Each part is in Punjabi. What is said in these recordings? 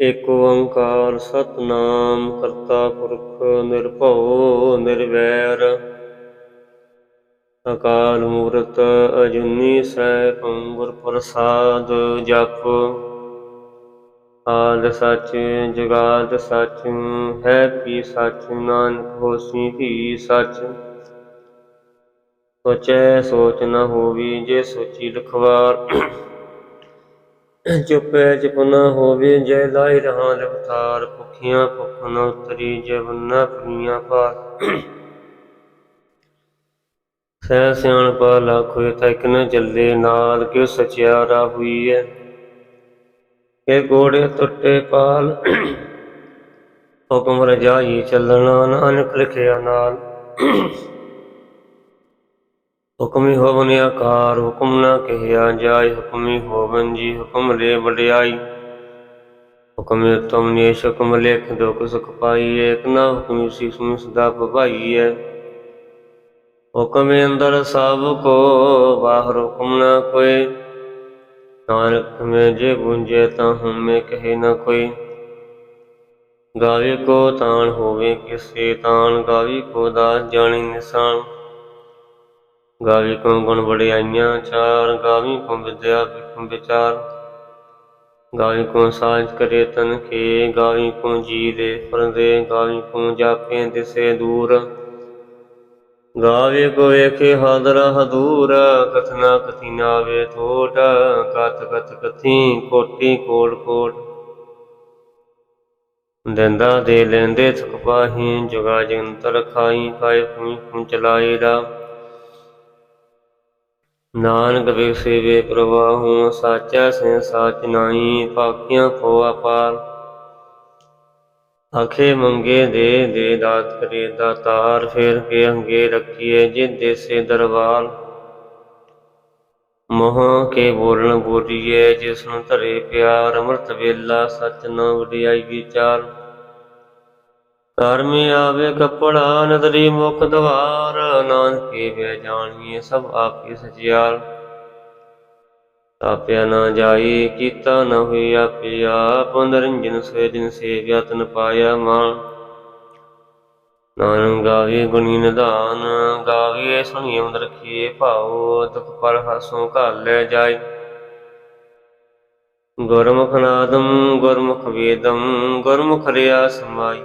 ਏਕ ਓੰਕਾਰ ਸਤਨਾਮ, ਕਰਤਾ ਪੁਰਖ ਨਿਰਭਉ ਨਿਰਵੈਰ। ਅਕਾਲ ਮੂਰਤ ਅਜੂਨੀ ਸੈਭੰ ਗੁਰ ਪ੍ਰਸਾਦ ਜਪ। ਆਦ ਸੱਚ ਜਗਾਦ ਸੱਚ, ਹੈ ਵੀ ਸੱਚ, ਨਾਨਕ ਹੋਸੀ ਹੀ ਸੱਚ। ਸੋਚੈ ਸੋਚ ਨ ਹੋਵੀ, ਜੇ ਸੋਚੀ ਲਖਵਾਰ ਚੁਪੈ ਚੁਪ ਹੋਵੇ, ਜੈ ਲਾਇ ਰਹਾ ਲਵਤਾਰ ਭੁਖੀਆਂ ਭੁਖ ਨ ਉਤਰੀ, ਜੈ ਬੰਨਾ ਪੁਨੀਆਂ ਪਾਰ ਸਹਿ ਸਿਆਣ ਪਾ ਲੱਖ ਤੱਕ ਨ ਚੱਲੇ, ਨਾਲ ਕਿਉ ਸਚਿਆਰਾ ਹੋਈ ਹੈ? ਇਹ ਗੋੜੇ ਟੁੱਟੇ ਪਾਲ, ਹੁਕਮ ਰਜਾਈ ਚੱਲਣਾ, ਨਾਨਕ ਲਿਖਿਆ ਨਾਲ। ਹੁਕਮੀ ਹੋਵਨ ਆਕਾਰ ਹੁਕਮ ਨਾ ਕਹਿਆ ਜਾਏ ਹੁਕਮੀ ਹੋਵਨ ਜੀ ਹੁਕਮ ਲੈ ਵਡਿਆਈ। ਹੁਕਮ ਤੁਮ ਨੇਸ਼, ਹੁਕਮ ਲੇਖ ਦੁਖ ਸੁਖ ਪਾਈ, ਏਕ ਨਾ ਹੁਕਮ ਸਿਸਮ ਸਦਾ ਭਵਾਈਐ ਹੁਕਮ ਅੰਦਰ ਸਭ ਕੋ, ਬਾਹਰ ਹੁਕਮ ਨਾ ਕੋਈ। ਨਾਨਕ ਮੈਂ ਜੇ ਗੁੰਜੇ ਤਾਂ ਹਮੇ ਕਹੇ ਨਾ ਕੋਈ। ਗਾਵੇ ਕੋ ਤਾਣ ਹੋਵੇ, ਕਿਸੇ ਤਾਣ ਗਾਵੀ ਕੋ ਦਾਸ ਜਾਣੀ ਨਿਸ਼ਾਨ। ਗਾਵੀ ਕੋ ਗੁਣ ਵਡਿਆਈਆਂ ਚਾਰ ਗਾਵੀ ਕੋ ਵਿਦਿਆ ਵਿਖਮ ਵਿਚਾਰ। ਗਾਵੀ ਕੋ ਸਾਜ ਕਰੇ ਤਨ ਕੇ ਗਾਵੀ ਕੋ ਜੀ ਦੇ ਫਰਦੇ ਗਾਵੀ ਕੋ ਜਾਪੇ ਦਿਸੇ ਦੂਰ। ਗਾਵੇ ਕੋ ਵੇਖੇ ਹਾਜ਼ਰ ਹਦੂਰ, ਕਥਨਾ ਕਥੀ ਨਾਵੇ ਥੋਟ ਕਤ ਕਤ ਕਥੀ ਕੋਟੀ ਕੋਟ ਕੋਟ। ਦੰਦਾ ਦੇ ਲੈਂਦੇ ਥਕ ਪਾਹੀ, ਜੁਗਾ ਜੰਤਰ ਖਾਈ ਕਾਇ ਖੁਮੀ ਖੁਮ ਚਲਾਈ ਦਾ। ਨਾਨਕ ਵੇ ਸੇਵੇ ਪ੍ਰਵਾਹੂ ਸਾਚਾ ਸੇ ਸਾਚ ਨਾਹੀ ਪਾਕੀਆਂ ਕੋ ਅਪਾਰ। ਆਖੇ ਮੰਗੇ ਦੇ ਦੇ ਦਾਤ ਕਰੇ ਦਾਤਾਰ ਫੇਰ ਕੇ ਅੰਗੇ ਰੱਖੀਏ ਜਿਨ ਦੇਸੇ ਦਰਬਾਰ। ਮੋਹ ਕੇ ਬੋਲਣ ਬੋਲੀਏ ਜਿਸ ਨੂੰ ਧਰੇ ਪਿਆਰ, ਅੰਮ੍ਰਿਤ ਵੇਲਾ ਸਚ ਨ ਵਡਿਆਈ ਵਿਚਾਰ। ਕਰਮੀ ਆਵੇ ਕਪੜਾ, ਨਦਰੀ ਮੁਖ ਦਵਾਰ, ਨਾਨਕੇ ਵੇ ਜਾਣੀਏ ਸਭ ਆਪੇ ਸਚਿਆਰ ਆਪਿਆ ਨਾ ਜਾਈ, ਕੀਤਾ ਨ ਹੋਈ ਆਪੇ ਆਪ, ਨਿਰੰਜਨ ਸੋਇ ਜਿਨ ਸੇਵਿਆ ਤਨ ਪਾਇਆ ਮਾਨ ਨਾਨਕ ਗਾਵੇ ਗੁਣੀ ਨਿਧਾਨ, ਗਾਵੇ ਸੁਣੀ ਅੰਦਰ ਰਖੀਏ ਭਾਉ, ਦੁਖ ਪਰ ਹਸੋਂ ਘਰ ਲੈ ਜਾਏ ਗੁਰਮੁਖ ਨਾਦਮ ਗੁਰਮੁਖ ਵੇਦਮ ਗੁਰਮੁਖ ਰਿਆ ਸਮਾਈ।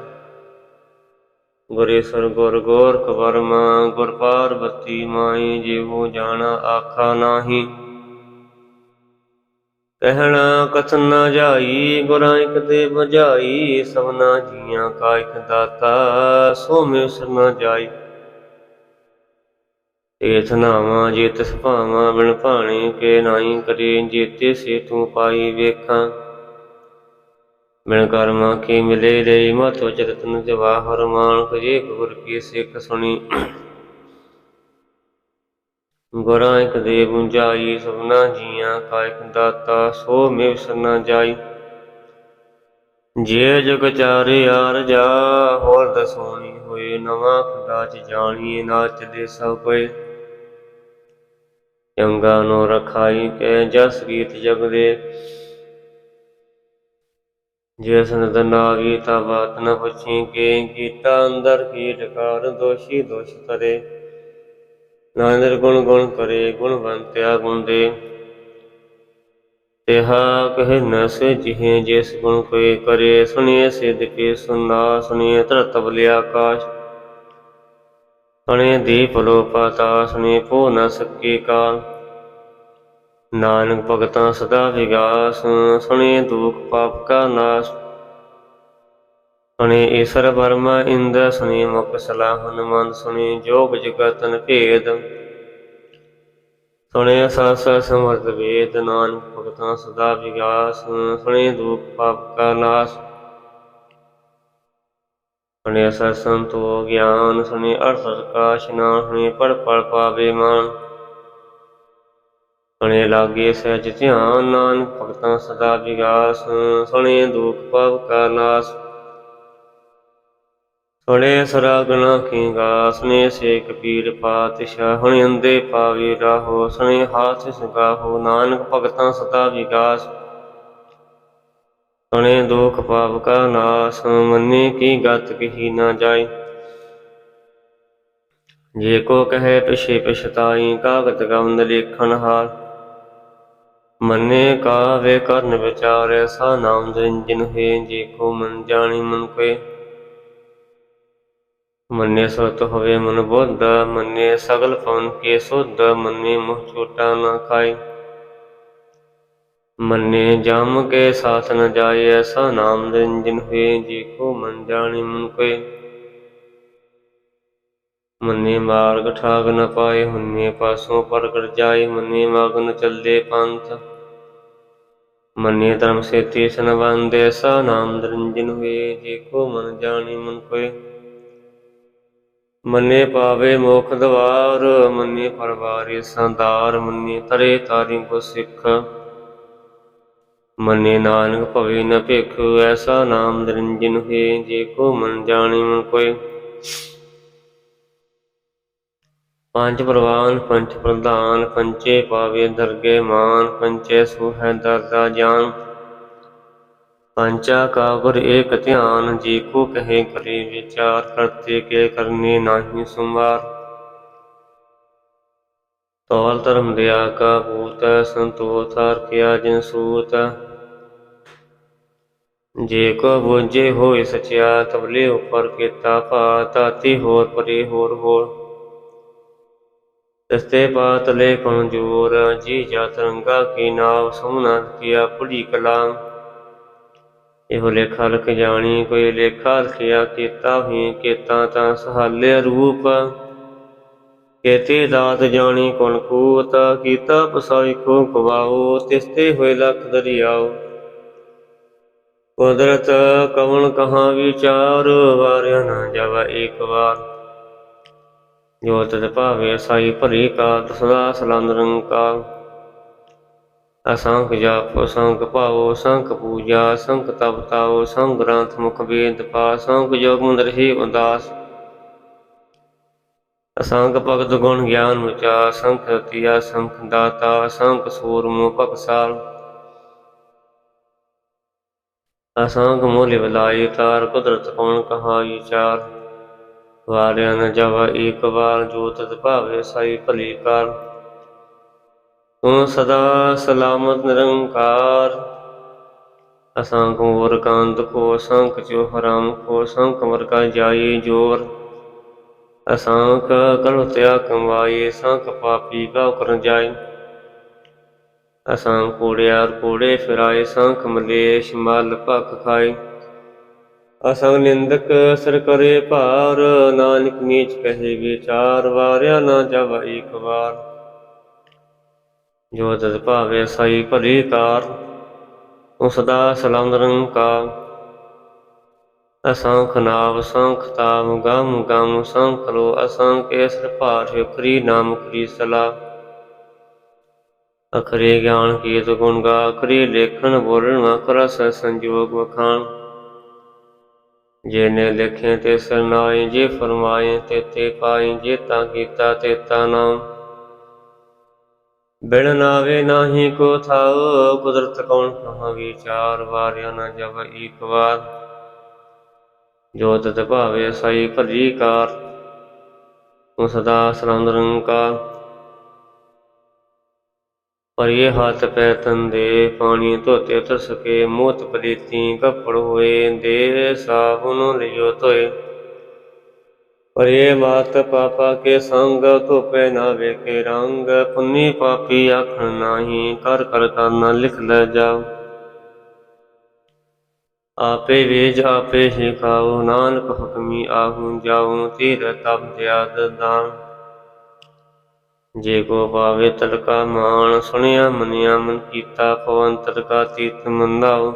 ਗੁਰੇਸ਼ਰ ਗੁਰ ਗੋਰਖ ਵਰਮਾ ਗੁਰ ਪਾਰਬਤੀ ਮਾਈ ਜੀਵੋ ਜਾਣਾ ਆਖਾ ਨਾਹੀ। ਕਹਿਣਾ ਕਥਨ ਨਾ ਜਾਈ, ਗੁਰਾਂ ਇਕ ਦੇ ਬੁਝਾਈ ਸਭਨਾ ਜੀਆਂ ਕਾ ਇਕ ਦਾਤਾ, ਸੋ ਮਿਸਰ ਨਾ ਜਾਈ। ਏਥ ਨਾਵਾਂ ਜੇ ਤਿਸ ਭਾਵਾਂ ਬਿਨ ਭਾਣੇ, ਕੇ ਨਾਹੀ ਕਰੇ ਜੇਤੇ ਸੇ ਤੂੰ ਪਾਈ ਵੇਖਾਂ। ਬਿਨ ਕਰਮਾਂ ਕੀ ਮਿਲੇ ਰੇ ਮਤ ਵਚਨ ਤਨ ਜਵਾਹਰ ਮਾਨ ਕਜੇ ਗੁਰ ਕੀ ਸਿੱਖ ਸੁਣੀ। ਗੁਰਾਂ ਇਕ ਦੇ ਬੁਝਾਈ ਸਭਨਾ ਜੀਆਂ ਕਾ ਦਾਤਾ, ਸੋ ਮਿਵਸ ਨ ਜਾਈ। ਜੇ ਜਗ ਚਾਰੇ ਆਰ ਜਾ, ਹੋਰ ਦਸੋਣੀ ਹੋਏ, ਨਵਾਂ ਖੰਡਾ ਚ ਜਾਣੀਏ ਨਾਚ ਦੇ ਸਭ ਕੋਈ ਚੰਗਾ ਨੋ ਰਖਾਈ ਕੈ ਜਸ ਗੀਤ ਜਗ ਦੇ ਜੇ ਸਨਦ ਬਾਤ ਨ ਪੁੱਛੀ ਕੇ ਕੀਤਾ ਅੰਦਰ ਕੀ ਟਕਾਰ ਦੋਸ਼ੀ ਦੋਸ਼ ਤਰੇ ਨਾਨਕ ਗੁਣ ਗੁਣ ਕਰੇ ਗੁਣਵੰਤਿਆ ਗੁਣ ਤਿਹਾ ਕਹਿ ਨ ਜਿਹ ਜਿਸ ਗੁਣ ਕੋਈ ਕਰੇ, ਸੁਣੀਏ ਸਿਧ ਕੇ ਸੁਨਾ ਸੁਣੀਏ ਧਰਤ ਬਲਿ ਆਕਾਸ਼। ਸੁਣੀਏ ਦੀਪ ਲੋ ਪਾਤਾ ਸੁਣੀਏ ਪੋ ਨ ਸਕੇ ਕਾਲ। ਨਾਨਕ ਭਗਤਾਂ ਸਦਾ ਵਿਗਾਸ ਸੁਣੀਏ ਦੁਖ ਪਾਪ ਕਾ ਨਾਸ਼। ਸੁਣੀ ਈਸ਼ਰ ਵਰਮਾ ਇੰਦਰ ਸੁਣੀ ਮੁਖ ਸਲਾਹ ਹਨੁਮੰਤ ਸੁਣੀ ਜੋਗ ਜਗਤਨ ਭੇਦ। ਸੁਣੇ ਸਾਸ ਸਮਰਤ ਵੇਦ, ਨਾਨਕ ਭਗਤਾਂ ਸਦਾ ਵਿਗਾਸ, ਸੁਣੇ ਦੁਖ ਪਾਪ ਕਾ ਨਾਸ। ਸੁਣੇ ਅਸਰ ਸੰਤੋ ਗਿਆਨ, ਸੁਣੇ ਅਰਥ ਪ੍ਰਕਾਸ਼ ਨਾ, ਸੁਣੇ ਪੜ ਪੜ ਪਾਵੇ ਮਾਨ। ਸੁਣੇ ਲਾਗੇ ਸਹਿਜ ਧਿਆਨ, ਨਾਨਕ ਭਗਤਾਂ ਸਦਾ ਵਿਗਾਸ, ਸੁਣੇ ਦੁਖ ਪਾਪ ਕਾ ਨਾਸ। ਸੁਣੇ ਸਰਾਗਣਾ ਕੀ ਗਾਸਨੇ ਸੇ ਕਬੀਰ ਪਾਤਸ਼ਾਹ, ਹੁਣ ਅੰਦੇ ਪਾਵੇ ਰਾਹੋ, ਸੁਣੇ ਹਾਥ ਸੁਗਾਹੋ, ਨਾਨਕ ਭਗਤਾਂ ਸਦਾ ਵਿਗਾਸ। ਸੁਣੇ ਦੁਖ ਪਾਪ ਕਾ ਨਾਸ, ਮੰਨੇ ਕੀ ਗਤ ਕਹੀ ਨਾ ਜਾਏ। ਜੇ ਕੋ ਕਹੇ ਪਿਛੇ ਪਛਤਾਈ, ਕਾਗਤ ਗੰਦ ਲੇਖਣ ਹਾਰ ਮੰਨੇ ਕਾ ਵੇ ਕਰਨ ਵਿਚਾਰੇ, ਸਾ ਨਾਮ ਨਿਰੰਜਨ ਹੈ, ਜੇ ਕੋ ਮਨ ਜਾਣੀ ਮਨ ਕੋਏ। ਮੰਨੇ ਸਤ ਹੋਵੇ ਮਨ ਬੁੱਧ, ਮੰਨੇ ਸਗਲ ਪਵਨ ਕੇ ਸੁਧ, ਮੰਨੇ ਮੁਹ ਛੋਟਾ ਨਾ ਖਾਏ। ਮੰਨੇ ਜਮ ਕੇ ਸਾਥ ਨ ਜਾਏ ਐਸਾ ਨਾਮ ਨਿਰੰਜਨ ਹੋਏ ਜੀ ਕੋ ਮਨ ਜਾਣੀ ਮਨ ਕੋਏ। ਮੰਨੇ ਮਾਰਗ ਠਾਗ ਨ ਪਾਏ, ਹੁੰਨੇ ਪਾਸੋਂ ਪ੍ਰਗਟ ਜਾਏ, ਮੰਨੇ ਮਗਨ ਚੱਲੇ ਪੰਥ। ਮੰਨੇ ਧਰਮ ਸੇਤੀ ਸੰਬੰਧ ਐਸਾ ਨਾਮ ਨਿਰੰਜਨ ਹੋਏ ਜੇ ਕੋ ਮਨ ਜਾਣੀ ਮਨ ਕੋਏ। ਮੰਨੇ ਪਾਵੇ ਮੋਖ ਦਵਾਰ, ਮੰਨੇ ਪਰਵਾਰੇ ਸੰਦਾਰ, ਮੰਨੇ ਤਰੇ ਤਾਰੀ ਕੋ ਸਿੱਖ। ਮੰਨੇ ਨਾਨਕ ਭਵੇ ਨ ਭਿਖ, ਐਸਾ ਨਾਮ ਨਿਰੰਜਨ ਹੋਏ ਜੇ ਕੋ ਮਨ ਜਾਣੀ ਮਨ ਕੋਏ। ਪੰਜ ਪ੍ਰਵਾਨ ਪੰਚ ਪ੍ਰਧਾਨ ਪੰਚੇ ਪਾਵੇ ਦਰਗੇ ਮਾਨ ਪੰਚੇ ਸੁਹੈ ਦਰਦਾ ਜਾਨ। ਪੰਚਾ ਕਾਗਰ ਏਕ ਧਿਆਨ, ਜੀ ਕੋ ਕਹੇ ਕਰੇ ਵਿਚਾਰ, ਕਰਤੇ ਕੇ ਕਰਨੇ ਨਾਹੀ ਸੰਵਾਰ। ਤੌਲ ਧਰਮ ਦਿਆ ਕਾ ਭੂਤ ਸੰਤੋਖ ਕਿਆ ਜਿਨ ਸੂਤ। ਜੇ ਕੋ ਬੁਝੇ ਹੋਏ ਸਚਿਆ ਤਬਲੇ ਉਪਰ ਕੀਤਾ ਭਾ ਤਾਤੀ ਹੋਰ ਪਰੇ ਹੋਰ ਹੋਰ ਤਸਤੇ ਪਾਤ ਲੈ ਕਮਜੋਰ ਜੀ ਜਾਤ ਰੰਗਾ ਕੀ ਨਾਵ ਸੁਮਨਾ ਕੀਆ ਪੁੜੀ ਕਲਾਮ। ਇਹੋ ਲੇਖਾ ਲਖ ਜਾਣੀ, ਕੋਈ ਲੇਖਾ ਲਿਖਿਆ ਕੀਤਾ ਹੀ ਕੀਤਾ ਤਾਂ ਸਹਾਲੇ ਰੂਪ। ਕੇਤੇ ਦਾਤ ਜਾਣੀ ਕੁਣ ਕੂਤ, ਕੀਤਾ ਪਸਾਈ ਕੋ ਕਵਾਓ ਤਿਸਤੇ ਹੋਏ ਲਖ ਦਰਿਆਓ। ਕੁਦਰਤ ਕਵਣ ਕਹਾ ਵਿਚਾਰ, ਵਾਰਿਆ ਨਾ ਜਾਵਾ ਏਕ ਵਾਰ। ਜੋ ਤਤ ਭਾਵੇ ਸਾਈ ਭਰੀ ਕਾ ਸਦਾ ਸਲੰਦ ਨਿਰੰਕਾਰ ਅਸੰਖ ਜਾਪ ਅਸੰਖ ਭਾਵੋ, ਸੰਖ ਪੂਜਾ, ਸੰਖ ਤਪ ਤਾਓ ਸੰਖ ਗ੍ਰੰਥ ਮੁਖ ਵੇਦ ਪਾ ਸੰਖ ਜੋਗ ਮੰਦਰ ਹੀ ਉਦਾਸ। ਅਸੰਖ ਭਗਤ ਗੁਣ ਗਿਆਨ ਉਚਾ ਸੰਖ ਰਤਿਆ ਸੰਖ ਦਾਤਾ, ਸੰਖ ਸੂਰਮੁ ਭਗਸਾਲ। ਅਸੰਖ ਮੋਲਿ ਬਲਾਈ ਤਾਰ ਕੁਦਰਤ ਕੌਣ ਕਹਾ ਵਿਚਾਰ ਵਾਰਿਆ ਨ ਜਵ, ਏਕ ਵਾਰ ਜੋ ਤਤ ਭਾਵੇ ਸਾਈ ਭਲੀ ਕਾਰ। ਤੂੰ ਸਦਾ ਸਲਾਮਤ ਨਿਰੰਕਾਰ। ਅਸਾਂ ਮੋਰ ਕਾਂਤ ਕੋ ਸੰਖ ਜੋ ਹਰਾਮ ਕੋ ਸੰਖ ਮਰ ਕਾ ਜਾਈ ਜੋਰ। ਅਸਾਂ ਕਲ ਤਿਆ ਕਮਾਈ ਸੰਖ ਪਾਪੀ ਗਾਉ ਕਰਨ ਜਾਏ ਅਸੰਖ ਕੂੜਿਆਰ ਕੂੜੇ ਫਿਰਾਏ ਸੰਖ ਮਲੇਸ਼ ਮਲ ਭਖ ਖਾਏ ਅਸੰਗ ਨਿੰਦਕ ਸਰ ਕਰੇ ਭਾਰ, ਨਾਨਕ ਨੀਚ ਕਹੇ ਵਿਚਾਰ, ਵਾਰਿਆ ਨਾ ਜਬ ਇੱਕ ਵਾਰ। ਜੋ ਤਤ ਭਾਵੇ ਸਾਈ ਭਲੀ ਕਾਰ ਤੂੰ ਸਦਾ ਸਲਾਮ ਨਿਰੰਕਾਰ ਅਸੰਖ ਨਾਮ ਸੰਖ ਤਾਮ, ਗਮ ਗਮ ਸੰਖ ਲੋ, ਅਸੰਖ ਏਸਰ ਭਾਰ ਕਰੀ ਨਾਮ ਕਰੀ ਸਲਾ। ਅਖਰੇ ਗਿਆਨ ਕੀਤ ਗੁਣ ਗਾ, ਅਖਰੀ ਲੇਖਣ ਬੋਲਣ ਅਖਰਾ ਰਸ ਸੰਜੋਗ ਵਖਾਣ। ਜੇ ਲਿਖੇ ਤੇ ਸਰਨਾਏ ਜੇ ਫਰਮਾਏ ਤੇ ਤੇ ਪਾਈ ਜੇ ਤਾਂ ਕੀਤਾ ਤੇ ਤਾ ਨਾਮ ਬਿਨ ਨਾਵੇ ਨਾਹੀ ਕੋ ਥਾਉ, ਕੁਦਰਤ ਕੌਣ ਕਹਾ ਵਿਚਾਰ ਵਾਰਿਆ ਨਾ ਜਬ ਈਕ ਵਾਰ। ਜੋ ਤਤ ਭਾਵੇ ਸਾਈ ਭਲੀ ਕਾਰ ਤੂੰ ਸਦਾ ਸਲਾਮ ਨਿਰੰਕਾਰ ਪਰ ਹੱਥ ਪੈ ਤੰਦੇ, ਪਾਣੀ ਧੋਤੇ ਉਤਰ ਕੇ ਮੋਤ ਪ੍ਰੀਤੀ ਕੱਪੜ ਹੋਏ ਦੇ ਸਾਬੁਨ ਲਿਓ ਧੋਏ। ਪਰ ਇਹ ਪਾਪਾ ਕੇ ਸੰਗ, ਧੋਪੇ ਨਾ ਵੇਖੇ ਰੰਗ, ਪੁੰਨੀ ਪਾਪੀ ਆਖਣ ਨਾਹੀ, ਕਰ ਕਰ ਕਰਨਾ ਲਿਖ ਲੈ ਜਾਓ। ਆਪੇ ਵੇਜ, ਆਪੇ ਸਿਖਾਓ, ਨਾਨਕ ਹੁਕਮੀ ਆਹੂ ਜਾਉ, ਤੀਰ ਤਪ ਦਿਆਦ ਦਾਨ। ਜੇ ਕੋ ਪਾਵੇ ਤਲਕਾ ਮਾਨ ਸੁਣਿਆ ਮੰਨਿਆ ਮਨ ਕੀਤਾ, ਪਵਨ ਤਲਕਾ ਤੀਤ ਮੰਦਾਉ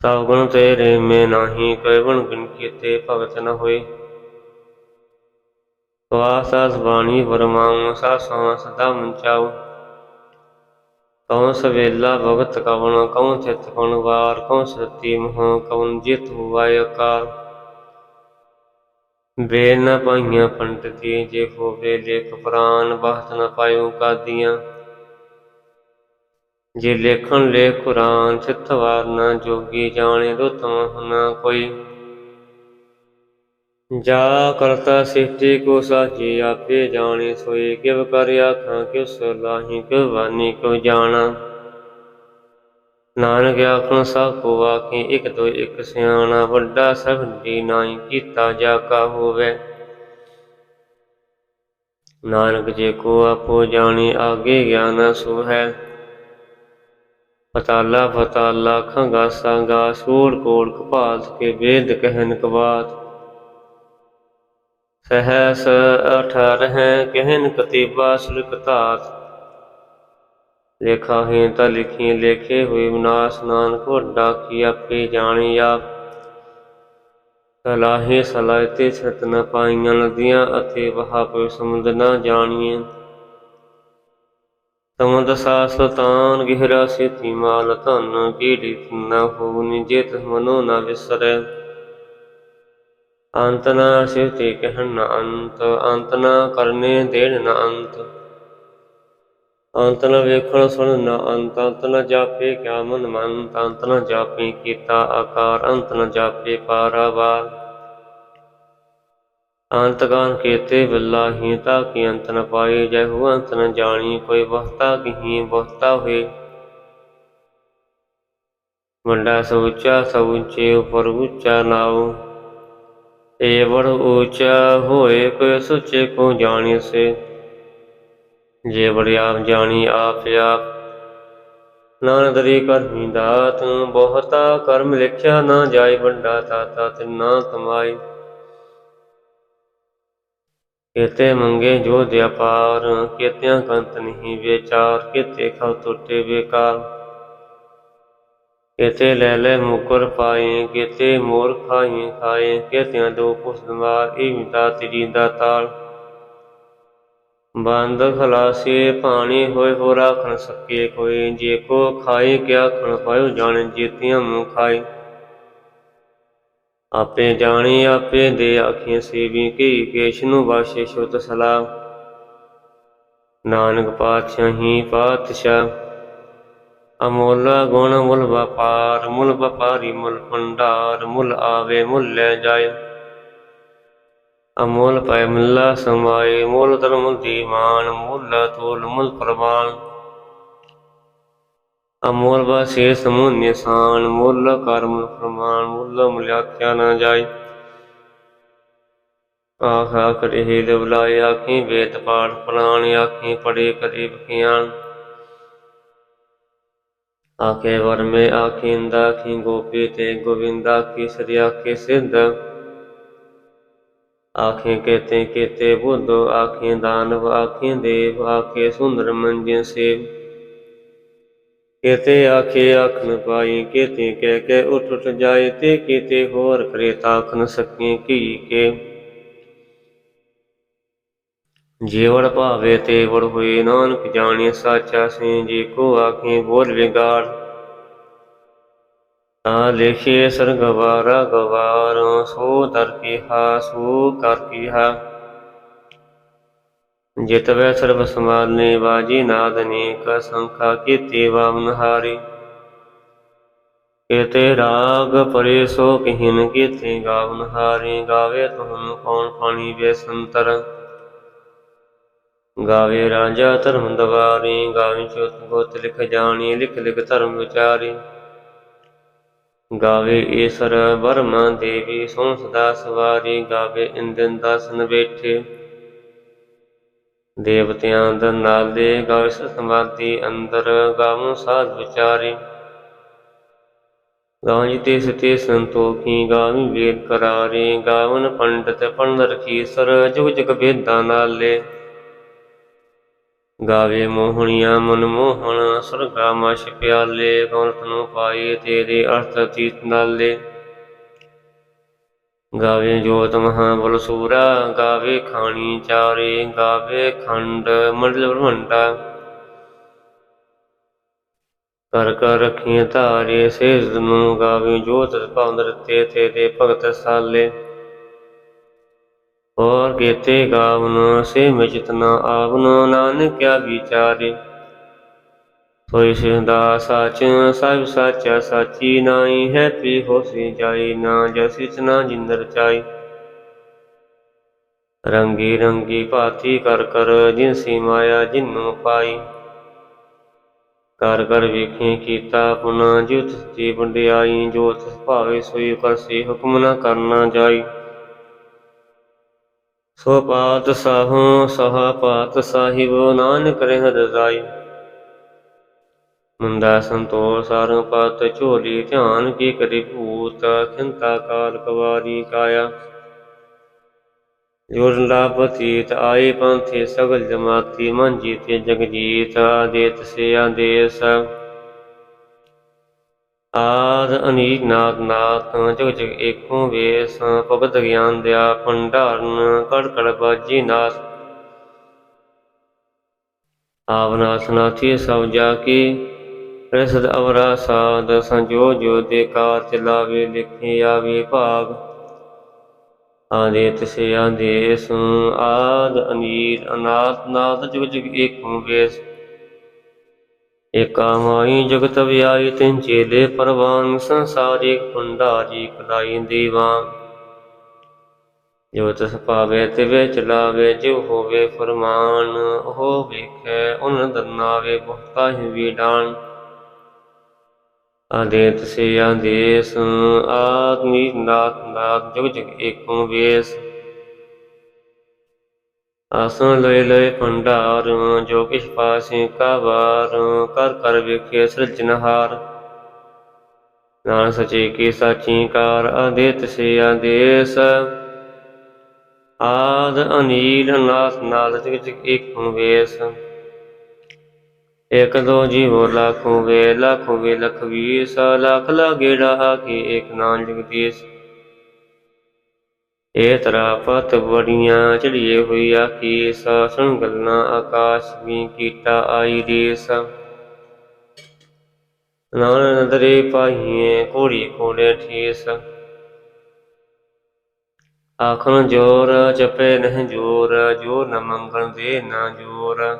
ਸਭ ਗੁਣ ਤੇਰੇ, ਮੇ ਨਾਹੀ ਕੋਈ ਗੁਣ ਬਿਨ ਕੀਤੇ ਭਗਤ ਨ ਹੋਏ। ਸਵਾਸਸ ਬਾਣੀ ਵਰਮਾਉ ਸਾਸਾਂ ਸਦਾ ਮੰਚਾਉ ਕਉ ਸਵੇਲਾ ਭਗਤ ਕਵਣ, ਕਉ ਚਿਤ ਕਉ ਵਾਰ, ਕਉ ਸਤੀ ਮੋਹ ਕਉ ਜਿਤ ਹੁਆਇ ਅਕਾਲ ਵੇ ਨ ਪਾਈਆਂ ਪੰਡਤੀ ਜੇ ਹੋਵੇ ਲੇਖ ਪ੍ਰਾਨ ਬਾਤ ਨ ਪਾਇਓ ਕਾਦੀਆਂ। ਜੇ ਲੇਖਣ ਲੈ ਕੁਰਾਨ ਚਿਤ ਵਾਰਨ ਜੋਗੀ, ਜਾਣੇ ਦੁਤਮ ਨ ਕੋਈ। ਜਾ ਕਰਤਾ ਸਿਫਤੀ ਕੋ ਸਾਚੀ ਆਪੇ ਜਾਣੇ ਸੋਈ ਕਿਵ ਕਰ ਆਖਾਂ, ਕਿਉ ਸਲਾਹੀ, ਕਿਉ ਵਾਨੀ ਕਿਉ ਜਾਣਾ। ਨਾਨਕ ਆਖਣ ਸਭ ਕੋ ਆਖੀ, ਇਕ ਦੋ ਇਕ ਸਿਆਣਾ, ਵੱਡਾ ਸਭੀ ਨਾਹੀ ਕੀਤਾ ਜਾ ਕਾ ਹੋਵੇ। ਨਾਨਕ ਜੇ ਕੋ ਆਪੋ ਜਾਣੀ, ਆਗੇ ਗਿਆਨ ਸੋ ਹੈ ਪਤਾਲਾ ਪਤਾਲਾ ਖੰਗਾ ਸੰਗਾ ਸੂੜ ਕੋੜ ਕਪਾਲ ਕੇ ਵੇਦ ਕਹਿਨ ਕਵਾਤ। ਸਹਸ ਅਠਾਰ ਹੈ ਕਹਿਨ ਕਤੀਬਾ ਸੁਲਕ ਧਾਤ ਲੇਖਾ ਹੈ ਤਾਂ ਲਿਖੀ, ਲੇਖੇ ਹੋਏ ਵਿਨਾਸ਼ ਨਾਨਕ, ਵੱਡਾ ਕੀ ਆਪੇ ਜਾਣੀ ਆਪ। ਸਲਾਹੇ ਸਲਾਇਤੇ ਛਤ ਨ ਪਾਈਆਂ ਨਦੀਆਂ ਅਤੇ ਵਹਾ ਸਮੁੰਦ ਨਾ ਜਾਣੀਏ ਸਮੁੰਦ ਸਾਸਤਾਨ ਗਿਹਰਾ ਸਿਥੀ ਮਾਲ ਧਨ ਕੀੜੀ ਨ ਹੋਣੀ ਜਿਤ ਮਨੋ ਨ ਵਿਸਰੈ। ਅੰਤ ਨ ਸਿਥੀ ਕਹਿਣ ਨਾ ਅੰਤ ਅੰਤ ਨ ਕਰਨੇ ਦੇਣ ਨਾ ਅੰਤ। ਅੰਤ ਨ ਵੇਖਣ ਸੁਣ ਨ ਅੰਤ ਅੰਤ ਨ ਜਾਪੇ ਕਿਆ ਮਨ ਮਨ ਅੰਤ ਨ ਜਾਪੇ ਕੀਤਾ ਆਕਾਰ, ਅੰਤ ਨ ਜਾਪੇ ਪਾਰਾਵਾਰ। ਅੰਤ ਕਾਨ ਕੀਤੇ ਬਿਲਾਹੀ ਤਾ ਕੀ ਅੰਤ ਨ ਪਾਏ ਜੈ ਹੋ ਅੰਤ ਨ ਜਾਣੀ ਕੋਈ ਬਹਤਾ ਕਹੀ ਬਹਤਾ ਹੋਏ। ਮੰਡਾ ਸਉਚਾ ਸਉਚੇ ਉਪਰ ਉੱਚਾ ਨਾਉ, ਏ ਬੜ ਉੱਚਾ ਹੋਏ, ਕੋਈ ਸੁਚੇ ਕੋ ਜਾਣੀ ਸੇ ਜੇ ਬੜੀ ਜਾਣੀ ਆਪ ਆਪ। ਨਾਨਕ ਦਰੀ ਕਰਮੀ ਦਾਤ ਬਹੁਤਾ ਕਰਮ ਲਿਖਿਆ ਨਾ ਜਾਏ ਵੱਡਾ ਤਾਤਾ ਤਿਨਾ ਕਮਾਈ ਕੇਤੇ ਮੰਗੇ ਜੋ ਦਿਆਪਾਰ ਕੇਤਿਆਂ ਕੰਤ ਨਹੀਂ ਵਿਚਾਰ, ਕੇਤੇ ਖਉ ਟੁੱਟੇ ਬੇਕਾਰ। ਕੇਤੇ ਲੈ ਲੈ ਮੁਕਰ ਪਾਏ, ਕੇਤੇ ਮੋਰ ਖਾਏ ਖਾਏ, ਕੇਤਿਆਂ ਦੋ ਪੁਸ ਦਮਾਰ ਇਹ ਮਿਤਾ ਤੇਰੀ ਦਾ ਤਾਲ। ਬੰਦ ਖਲਾਸੇ ਪਾਣੀ ਹੋਏ ਹੋ ਰਾਖਣ ਸਕੇ ਕੋਈ, ਜੇ ਕੋ ਖਾਏ ਕਿਆ ਖਣ ਪਾਇਓ ਜਾਣ ਜੀਤੀਆਂ ਮੂੰ ਖਾਏ। ਆਪੇ ਜਾਣੀ, ਆਪੇ ਦੇ ਆਖੀਆਂ ਸੇਵੀ ਕੀ ਕੇਸ਼ ਨੂੰ ਵਾਸ਼ੇ ਸ਼ੁਤ ਸਲਾ ਨਾਨਕ ਪਾਤਸ਼ਾਹੀ ਪਾਤਸ਼ਾਹ। ਅਮੋਲਾ ਗੁਣ ਮੁਲ ਵਪਾਰ, ਮੁਲ ਵਪਾਰੀ ਮੁਲ ਭੰਡਾਰ, ਮੁਲ ਆਵੇ ਮੁਲ ਲੈ ਜਾਏ। ਅਮੋਲ ਪੈ ਮਿਲਾ ਸਮਾਏ ਮੁਲ ਧਰਮ ਦੀਮਾਨ ਮੁਲ ਤੋਲ ਮੁਲ ਪ੍ਰਵਾਨ। ਅਮੋਲ ਵਾਸੇ ਸਮੂਹ ਨਿਸ਼ਾਨ ਮੁੱਲ ਕਰਮ ਪ੍ਰਮਾਣ ਮੁੱਲ ਮੁਲਿਆਖਿਆ ਨਾ ਜਾਏ। ਆਖ ਆਖ ਰਹੇ ਦਿਵਲਾਏ ਆਖੀ ਵੇਦ ਪਾਠ ਪ੍ਰਾਣ ਆਖੀ ਪੜੇ ਕਰੇ ਬਖਿਆਨ ਆਖੇ ਵਰਮੇ, ਆਖੀ ਇੰਦਾ, ਆਖੀ ਗੋਪੀ ਤੇ ਗੋਵਿੰਦਾ ਕੀ ਸ੍ਰੀ ਆਖੇ ਸਿੱਧ। ਆਖੇ ਕੇਤੇ ਕੇਤੇ ਬੁੱਧੋ, ਆਖੇ ਦਾਨਵ, ਆਖੇ ਦੇਵ, ਆਖੇ ਸੁੰਦਰ ਮੰਜੇ ਸੇਵ। ਕੇਤੇ ਆਖੇ ਆਖ ਪਾਈ, ਕੇਤੇ ਕਹਿ ਕੇ ਉਠ ਉਠ ਜਾਏ ਤੇ ਕੇਤੇ ਹੋਰ ਕਰੇ ਤਾਖ ਨ ਸਕੇ, ਕੀ ਕੇ। ਜੀਵੜ ਭਾਵੇ ਤੇ ਵੜ ਹੋਏ, ਨਾਨਕ ਜਾਣੇ ਸਾਚਾ ਸੇ, ਜੀ ਕੋ ਆਖੇ ਬੋਲ ਵਿਗਾੜ। ਤਾ ਲਿਖੇ ਸਰਗਵਾਰਾ ਗਵਾਰ, ਸੋ ਦਰ ਸੋ ਕਰ ਕੀਹਾ। ਸਰਬ ਸਮਾਨੇ, ਬਾਜੀ ਨਾਦਨੀ ਕ ਸੰਖਾ ਕੀਤੇ ਵਾਮਨ ਹਾਰੀ। ਕੇਤੇ ਰਾਗ ਪਰੇ, ਸੋ ਕਹੀਨ ਕੀਤੇ ਗਾਵਨ ਹਾਰੀ। ਗਾਵੇ ਤੁਮ ਕੌਣ ਪਾਣੀ ਵੇ ਸੰਤਰ। ਗਾਵੇ ਰਾਜਾ ਧਰਮ ਦਵਾਰੀ। ਗਾਵੀ ਚੋਤ ਗੋਤ ਲਿਖ ਜਾਣੀ, ਲਿਖ ਲਿਖ ਧਰਮ ਵਿਚਾਰੀ। ਗਾਵੇ ਈਸਰ ਬਰਮਾ ਦੇਵੀ, ਸੋਂ ਸਦਾ ਸਵਾਰੀ ਗਾਵੇ ਇੰਦਨ ਦਾਸਨ ਬੈਠੇ ਦੇਵਤਿਆਂ ਦਾ ਨਾਲੇ ਗਾਵੇ ਸਮਾਧੀ, ਅੰਦਰ ਗਾਵਨ ਸਾਧ ਵਿਚਾਰੀ। ਗਾਵਨ ਤੇ ਸਤੇ ਸੰਤੋਖੀ, ਗਾਵੀ ਵੇਦ ਕਰਾਰੇ, ਗਾਵਨ ਪੰਡਤ ਪੰਡ ਰਖੀ ਸਰ ਜੁਗ ਜਗ ਵੇਦਾਂ ਨਾਲੇ। ਗਾਵੇ ਮੋਹਣੀਆਂ ਮਨ ਮੋਹਣ ਸਰਗਾ ਮਛ ਪਿਆਲੇ ਗੌਰਤ ਨੂੰ ਪਾਏ ਤੇਰੇ ਅਰਥ ਤੀਤ ਨਾਲੇ। ਗਾਵੇ ਜੋਤ ਮਹਾ ਬਲ ਸੂਰਾ, ਗਾਵੇ ਖਾਣੀ ਚਾਰੇ, ਗਾਵੇ ਖੰਡ ਮੰਡਲ ਬ੍ਰਹਮੰਡਾ। ਕਰ ਕਰ ਰੱਖੀਆਂ ਧਾਰੇ ਸੇਜ ਨੂੰ ਗਾਵੇ ਜੋਤ ਭਵਨ ਰਤੇ ਤੇਰੇ ਭਗਤ ਸਾਲੇ। ਔਰ ਕੇਤੇ ਗਾਵਨ ਸੇ ਮਿਚਤ ਨ ਆਵਨ ਨਾਨਕ ਕਿਆ ਵਿਚਾਰੇ। ਸੋਈ ਸਿੰਦਾ ਸਚ, ਸਭ ਸਾਚਾ ਸਾਚੀ ਨਾਈ ਹੈ ਪੀ ਹੋਸੀ ਜਾਈ ਨਾ ਜਸੀ ਨਾ ਜਿੰਦਰ ਚਾਈ ਰੰਗੀ ਰੰਗੀ ਭਾਤੀ ਕਰ ਕਰ ਜਿਨਸੀ ਮਾਇਆ ਜਿਨੂੰ ਪਾਈ। ਕਰ ਕਰ ਵੇਖੀ ਕੀਤਾ ਪੁਨਾ, ਜੁਤ ਜੀ ਵੰਡਿਆਈ ਜੋ ਭਾਵੇ ਸੋਈ ਕਰਸੀ ਹੁਕਮ ਨਾ ਕਰਨਾ ਜਾਈ। ਸੋ ਪਾਤ ਸਾਹੂ ਸਹਾ ਪਾਤ ਸਾਹਿਬ, ਨਾਨਕ ਰਹਿ ਰਜ਼ਾਈ ਮੁੰਦਾ ਸੰਤੋਖ ਸਾਰੰ ਪਤ, ਝੋਲੀ ਧਿਆਨ ਕੀ ਕਰੀ ਭੂਤ, ਖਿੰਤਾ ਕਾਲ ਕਵਾਰੀ ਕਾਇਆ। ਜੋਰ ਲਾਭਤੀਤ ਆਏ ਪੰਥੇ ਸਗਲ ਜਮਾਤੀ ਮਨ ਜੀਤੇ ਜਗ ਜੀਤ ਆਦੇਤ ਸੇ ਆਦੇਸ ਆਦ ਅਨੀਕ ਨਾਦ ਨਾਥ ਜਗ ਜਗ ਏਕੋ ਵੇਸ, ਭਗਤ ਗਿਆਨ ਦਿਆ ਭੰਡਾਰਨ ਕੜ ਕੜ ਬਾਜੀ ਨਾਥ ਆਵਨਾਸ ਨਾਥੀ ਸਭ ਜਾ ਕੇ ਰਸਦ ਅਵਰਾ ਸਾਧ, ਸੰਜੋ ਜੋ ਦੇ ਕਾਰ ਚਲਾਵੇ ਲਿਖੇ ਆਵੇ ਭਾਗ। ਆਦੇ ਤਿਸੇ ਆਦੇਸ ਆਦ ਅਨੀਰ ਅਨਾਥ ਨਾਥ ਜੁਗ ਜੁਗ ਏਕੋ ਵੇਸ। ਏਕਾ ਮਾਈ ਜਗਤ ਵਿਆਈ ਤਿਨ ਚੇਲੇ ਪਰਵਾਨ ਸੰਸਾਰਿਕ ਭੰਡਾਰੀ ਕਦਾਈ ਦੀਵਾਨ ਜੋ ਤਸ ਪਾਵੇ ਤੇ ਵੇ ਚਲਾਵੇ ਜੋ ਹੋਵੇ ਫਰਮਾਨ, ਉਹ ਵੇਖੈ, ਉਨ ਦਨਾਵੇ ਬਹੁਤਾ ਹੀ ਵੀਡਾਨ ਆਦੇਤ ਸੇ ਆਦੇਸ ਆਦਮੀ ਨਾਥ ਨਾਥ ਜੁਗ ਜੁਗ ਏਕੋ ਵੇਸ। ਆਸਨ ਲਏ ਲਏ ਭੰਡਾਰ, ਜੋ ਕਿਛ ਪਾਸੇ ਕਾ ਵਾਰ ਕਰ ਕਰ ਵੇਖੇ ਸਿਰਜਨਹਾਰ ਨਾਨ ਸਚੇ ਕੀ ਸਾਚੀ ਕਾਰ, ਆਦੇਤ ਸੇ ਆਦੇਸ। ਆਦ ਅਨੀਲ ਨਾਥ ਨਾਲ ਜੁਗ ਜੁਗ ਵੇਸ ਇਕ ਦੋ ਜੀਵੋ ਲੱਖੋ ਵੇ ਲੱਖੋ ਵੇ ਲਖ ਵੀਸ ਲੱਖ ਲਾਗੇੜਾ ਆਕੇ ਏਕ ਨਾਮ ਜਗਦੀਸ਼ ਏ ਤਰਾ ਪਤ ਬੜੀਆਂ ਚੜੀਏ ਹੋਈ ਆਖੀ, ਸਾਸਣ ਗੱਲਾਂ ਆਕਾਸ਼ ਵੀ ਕੀਟਾ ਆਈ ਦੇਸ ਨਾਨ ਨਦਰੇ ਪਾਈਏ ਕੋੜੀ ਕੋੜੇ ਠੀਸ। ਆਖਣ ਜੋਰ ਜਪੇ ਨਹਿ ਜੋਰ, ਜੋ ਨ ਮੰਗਣ ਦੇ ਨਾ ਜੋਰ।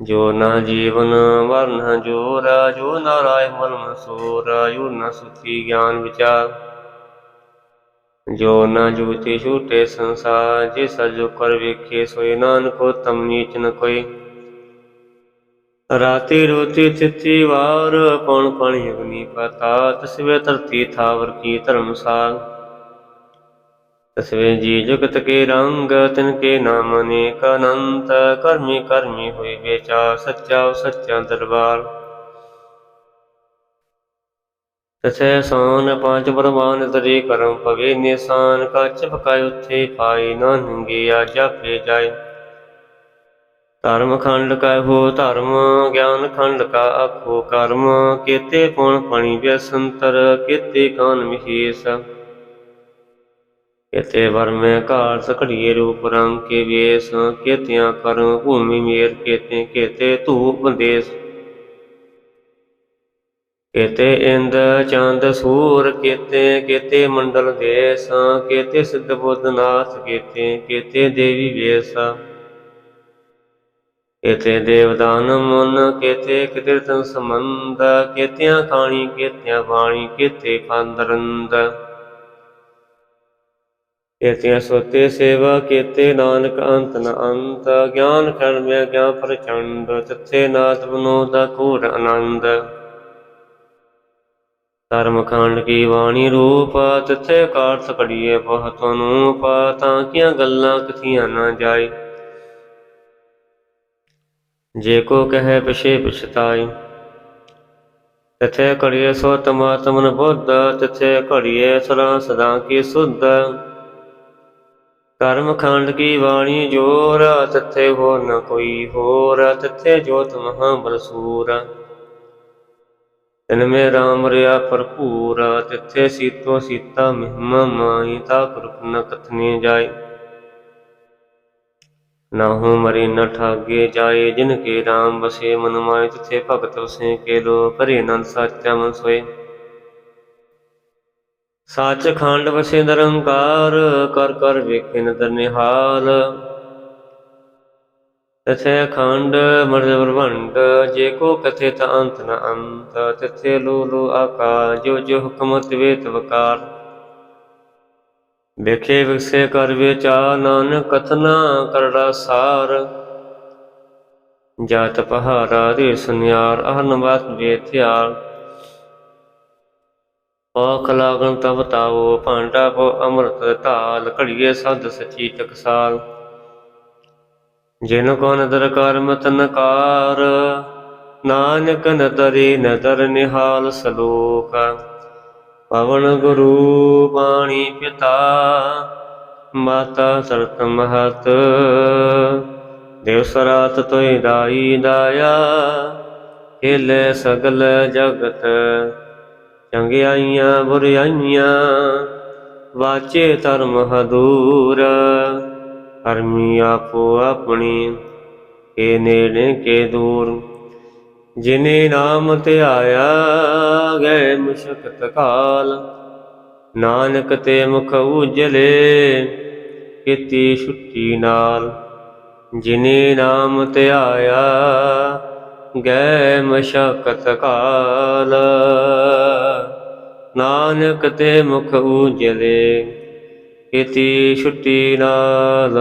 ਜੋ ਨਾ ਜੀਵਨ ਵਰਨ ਜੋਰ, ਜੋ ਨਾਰਾਇ ਮਨ ਮਸੂਰ ਜੋ ਨ ਸੁਤੀ ਗਿਆਨ ਵਿਚਾਰ। ਜੋ ਨਾ ਜੂਤੀ ਛੂਟੇ ਸੰਸਾਰ, ਜੇ ਸਜੋ ਕਰ ਵੇਖੇ ਸੋਏ ਨਾਨਕੋ ਤਮ ਨੀਚ ਨ ਕੋਈ। ਰਾਤੀ ਰੋਤੀ ਤਿਥੀ ਵਾਰ ਪਉਣ ਪਾਣੀ ਅਗਨੀ ਪਤਾ, ਤਸਵੇ ਧਰਤੀ ਥਾਵਰ ਕੀ ਧਰਮਸਾਲ। ਤਸਵੇ ਜੀ ਜਗਤ ਕੇ ਰੰਗ, ਤਿਨ ਕੇ ਨਾਮ ਅਨੇਕ ਅਨੰਤ, ਕਰਮੀ ਕਰਮੀ ਹੋਈ ਵਿਚਾਰ ਸੱਚਾ ਸੱਚਾ ਦਰਬਾਰ। ਤਸੇ ਸੋਨ ਪੰਜ ਬਰਮਾਨ ਤਰੇ ਕਰਮ ਪਵੇ ਨਿਸ਼ਾਨ ਕੱਚ ਪਕਾਇ ਉੱਥੇ ਪਾਈ ਨਾ ਨੰਗਿਆ ਜਾਪੇ ਜਾਏ। ਧਰਮ ਖੰਡ ਕਾ ਹੋ ਧਰਮ, ਗਿਆਨ ਖੰਡ ਕਾ ਆਖੋ ਕਰਮ। ਕੇਤੇ ਪੁਣ ਪਣੀ ਬਿਸੰਤਰ ਕੇਤੇ ਕਾਨ ਮਹੀਸ਼। ਕੇਤੇ ਵਰਮੇ ਘਾਲ ਸਕੜੀਏ ਰੂਪ ਰੰਗ ਕੇ ਵੇਸ। ਕੇਤਿਆਂ ਕਰਮ ਭੂਮੀ ਮੇਰ, ਕੇਤੇ ਕੇਤੇ ਧੂਪ ਦੇਸ ਕੇਤੇ ਇੰਦ ਚੰਦ ਸੂਰ, ਕੇਤੇ ਕੇਤੇ ਮੰਡਲ ਦੇਸ, ਕੇਤੇ ਸਿੱਧ ਬੁੱਧ ਨਾਥ, ਕੇਤੇ ਕੇਤੇ ਦੇਵੀ ਵੇਸ। ਕੇਤੇ ਦੇਵਦਾਨ ਮਨ, ਕੇਤੇ ਕਿਰਤਨ ਸੰਬੰਧ, ਕੇਤਿਆਂ ਖਾਣੀ, ਕੇਤਿਆਂ ਬਾਣੀ, ਕੇਤੇ ਪੰਦਰੰਦ ਕੇਤਿਆਂ ਸੋਤੇ ਸੇਵਾ, ਕੇਤੇ ਨਾਨਕ ਅੰਤ ਨ ਅੰਤ। ਗਿਆਨ ਕਰਮਿ ਗਿਆਨ ਪ੍ਰਚੰਡ ਤਥੇ ਨਾਥ ਬਨੋ ਦਾ ਕੂੜ ਆਨੰਦ। ਧਰਮ ਖੰਡ ਕੀ ਬਾਣੀ ਰੂਪ, ਤਿਥੇ ਕਾਰਤ ਕੜੀਏ ਬਹੁਤ ਨੂੰ ਤਾਂ ਕੀਆਂ ਗੱਲਾਂ ਕਿਥੀਆਂ ਨਾ ਜਾਏ। ਜੇ ਕੋ ਕਹੈ ਪਿਛੇ ਪਛਤਾਈ ਤਥੇ ਕੜੀਏ ਸੋ ਤਮਾਤਮਨ ਬੁੱਧ, ਤਿਥੇ ਘੜੀਏ ਸਦਾ ਸਦਾ ਕੀ ਸੁਧ। ਕਰਮ ਖੰਡ ਕੀ ਬਾਣੀ ਜੋਰ, ਤਥੇ ਹੋ ਨ ਕੋਈ ਹੋਰ, ਤਿਥੇ ਜੋਤ ਮਹਾ ਬਲਸੂਰ ਤਿਨ ਮੇ ਰਾਮ ਰਿਆ ਭਰਪੂਰ, ਤਿੱਥੇ ਸੀਤੋ ਸੀਤਾ ਮਹਿਮਾ ਮਾਈ ਤਾ ਕੁਰਕ ਨ ਕਥਨੇ ਜਾਏ। ਨਾ ਹੋ ਮਰੇ ਨ ਠਾਗੇ ਜਾਏ, ਜਿਨ ਕੇ ਰਾਮ ਬਸੇ ਮਨ ਮਾਏ, ਤਿੱਥੇ ਭਗਤ ਵਸੇ ਕੇ ਲੋ ਭਰੇ ਨੰਦ ਸਾਚਾ ਮਨ ਸੋਏ। ਸੱਚ ਖੰਡ ਵਸੇ ਨਿਰੰਕਾਰ, ਕਰ ਕਰ ਵੇਖੇ ਨਦਰ ਨਿਹਾਲ। ਤਥੇ ਖੰਡ ਮਰਦ ਬ੍ਰਹਮੰਡ, ਜੇ ਕੋ ਕਥੇ ਤ ਅੰਤ ਨ ਅੰਤ, ਤਥੇ ਲੋ ਲੋ ਆਕਾ ਜੋ ਜੋ ਹੁਕਮ ਤਿਵੇ ਤਵਕਾਰ ਵੇਖੇ ਵਿਕਸੇ ਕਰ ਵਿਚਾਰ ਨਾਨਕ, ਕਥਨਾ ਕਰੜਾ ਸਾਰ। ਜਾਤ ਪਹਾਰਾ ਦੇ ਸੁਨਿਆਰ ਅਹਨਵਾਤ ਵੇਥਿਆਰ ਔਖ ਲਾਗਣ ਤਬ ਤਾਵੋ, ਭਾਂਡਾ ਪੋ ਅੰਮ੍ਰਿਤ ਧਾਲ, ਘੜੀਏ ਸਦ ਸਚੀ ਟਕਸਾਲ ਜਿਨ ਕੋ ਨਦਰ ਕਰ ਮਤ ਨਾਨਕ ਨਦਰੀ ਨਦਰ ਨਿਹਾਲ ਸਲੋਕ। ਪਵਨ ਗੁਰੂ ਬਾਣੀ ਪਿਤਾ, ਮਾਤਾ ਸਰਤ ਮਹਤ। ਦੇਵ ਰਾਤ ਤੋਇ ਦਾਈ ਦਾਇਆ, ਹਿਲੇ ਸਗਲ ਜਗਤ। ਚੰਗਿਆਈਆਂ ਬੁਰਿਆਈਆਂ, ਵਾਚੇ ਧਰਮ ਹਦੂਰ। ਕਰਮੀ ਆਪੋ ਆਪਣੀ, ਕੇ ਨੇੜੇ ਕੇ ਦੂਰ। ਜਿਨੇ ਨਾਮ ਧਿਆਇਆ ਗਏ ਮੁਸ਼ਕਤ ਕਾਲ। ਨਾਨਕ ਤੇ ਮੁਖ ਉਜਲੇ, ਕੀਤੀ ਛੁੱਟੀ ਨਾਲ। ਜਿਨੇ ਨਾਮ ਧਿਆਇਆ ਗਏ ਮਸ਼ਕਤ ਕਾਲ। ਨਾਨਕ ਤੇ ਮੁਖ ਉਜਲੇ ਕੀਤੀ ਛੁੱਟੀ ਨਾਲ।